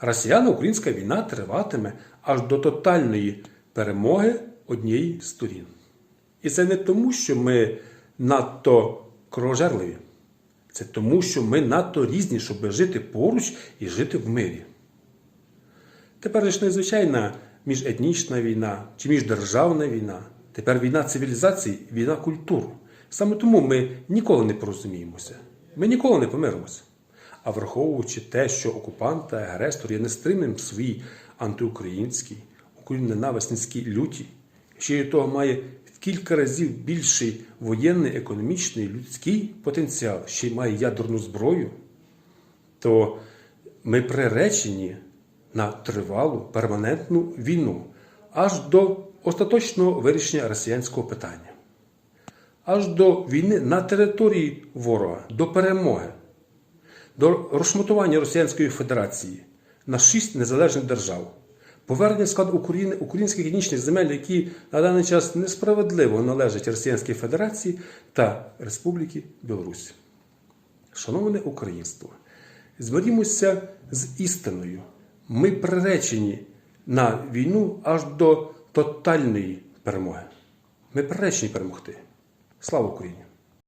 росіяно-українська війна триватиме аж до тотальної перемоги однієї з сторін. І це не тому, що ми надто кровожерливі. Це тому, що ми надто різні, щоб жити поруч і жити в мирі. Тепер ж незвичайна міжетнічна війна чи міждержавна війна. Тепер війна цивілізацій, війна культур. Саме тому ми ніколи не порозуміємося. Ми ніколи не помиримося. А враховуючи те, що окупант та агресор є нестримним в своїй антиукраїнській, україноненависницькій люті, ще й того має в кілька разів більший воєнний, економічний, людський потенціал, ще й має ядерну зброю, то ми приречені на тривалу перманентну війну аж до остаточного вирішення росіянського питання, аж до війни на території ворога, до перемоги, до розшматування Росіянської Федерації на шість незалежних держав, повернення в склад українських етнічних земель, які на даний час несправедливо належать Росіянській Федерації та Республіки Білорусь. Шановне українство, змирімося з істиною. Ми приречені на війну аж до тотальної перемоги. Ми приречені перемогти. Слава Україні!